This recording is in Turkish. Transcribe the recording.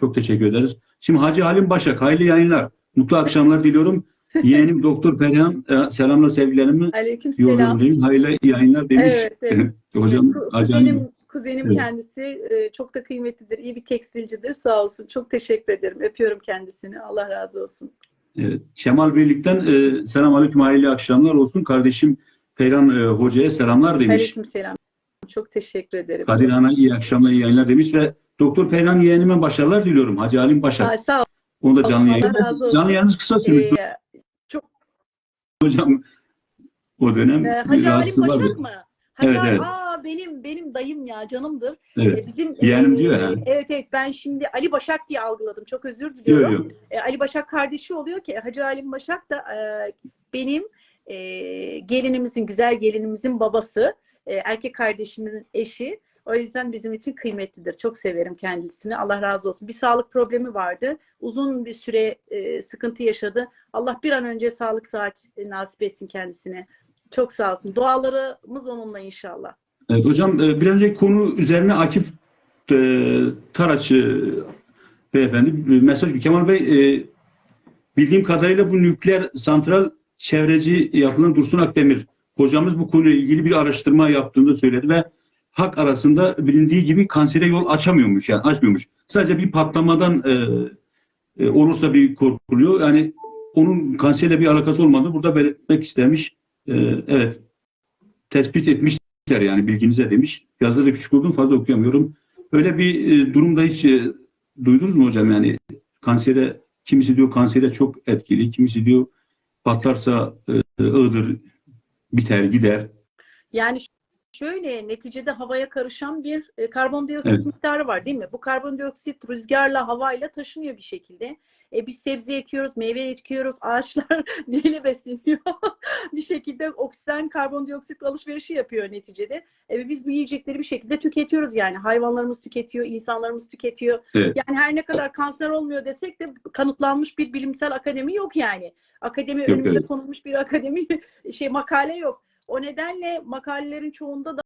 Çok teşekkür ederiz. Şimdi Hacı Halim Başak, hayırlı yayınlar. Mutlu akşamlar diliyorum. Yeğenim Doktor Perihan, e, selamla sevgilerimi Aleyküm selam. Hayırlı yayınlar demiş. Evet, evet. Hocam Hacı Halim. kuzenim, Evet. kendisi e, çok da kıymetlidir. İyi bir tekstilcidir. Sağ olsun. Çok teşekkür ederim. Öpüyorum kendisini. Allah razı olsun. Evet. Şemal Birlik'ten e, selam aleyküm hayırlı akşamlar olsun. Kardeşim Perihan e, Hoca'ya selamlar demiş. Aleyküm selam. Çok teşekkür ederim. Kadir Han'a iyi akşamlar, iyi yayınlar demiş ve Doktor Perihan yeğenime başarılar diliyorum. Hacı Halim Başak. Ay, sağ ol. Onu da canlı yayın. Canlı yayınız kısa sürmüş Ee, hocam. O dönem e, bir Hacı Halim Başak vardı. mı? Hacı Evet, evet. Aa, benim benim dayım ya canımdır. Evet. E, bizim Yeğenim e, diyor ya. Evet evet ben şimdi Ali Başak diye algıladım. Çok özür Yok diliyorum. yok. E, Ali Başak kardeşi oluyor ki Hacı Halim Başak da e, benim e, gelinimizin, güzel gelinimizin babası, e, erkek kardeşimin eşi. O yüzden bizim için kıymetlidir. Çok severim kendisini. Allah razı olsun. Bir sağlık problemi vardı. Uzun bir süre e, sıkıntı yaşadı. Allah bir an önce sağlık saat e, nasip etsin kendisine. Çok sağ olsun. Dualarımız onunla inşallah. Evet hocam e, bir önceki konu üzerine Akif e, Taraç e, beyefendi mesaj Kemal Bey e, bildiğim kadarıyla bu nükleer santral çevreci yapılan Dursun Akdemir hocamız bu konuyla ilgili bir araştırma yaptığını söyledi ve hak arasında bilindiği gibi kansere yol açamıyormuş yani açmıyormuş. Sadece bir patlamadan e, e, olursa bir korkuluyor. Yani onun kanserle bir alakası olmadığını burada belirtmek istemiş. E, evet. Tespit etmişler yani bilginize demiş. Yazda da küçük oldum fazla okuyamıyorum. Öyle bir e, durumda hiç e, duydunuz mu hocam yani kansere kimisi diyor kansere çok etkili, kimisi diyor patlarsa e, ığdır, biter, gider. Yani şöyle neticede havaya karışan bir e, karbondioksit Evet. miktarı var değil mi? Bu karbondioksit rüzgarla havayla taşınıyor bir şekilde. E, biz sebze ekiyoruz, meyve ekiyoruz, ağaçlar neyle besleniyor? bir şekilde oksijen karbondioksit alışverişi yapıyor neticede. E, biz bu yiyecekleri bir şekilde tüketiyoruz yani. Hayvanlarımız tüketiyor, insanlarımız tüketiyor. Evet. Yani her ne kadar kanser olmuyor desek de kanıtlanmış bir bilimsel akademi yok yani. Akademi Yok, önümüze evet. konulmuş bir akademi şey makale yok. O nedenle makalelerin çoğunda da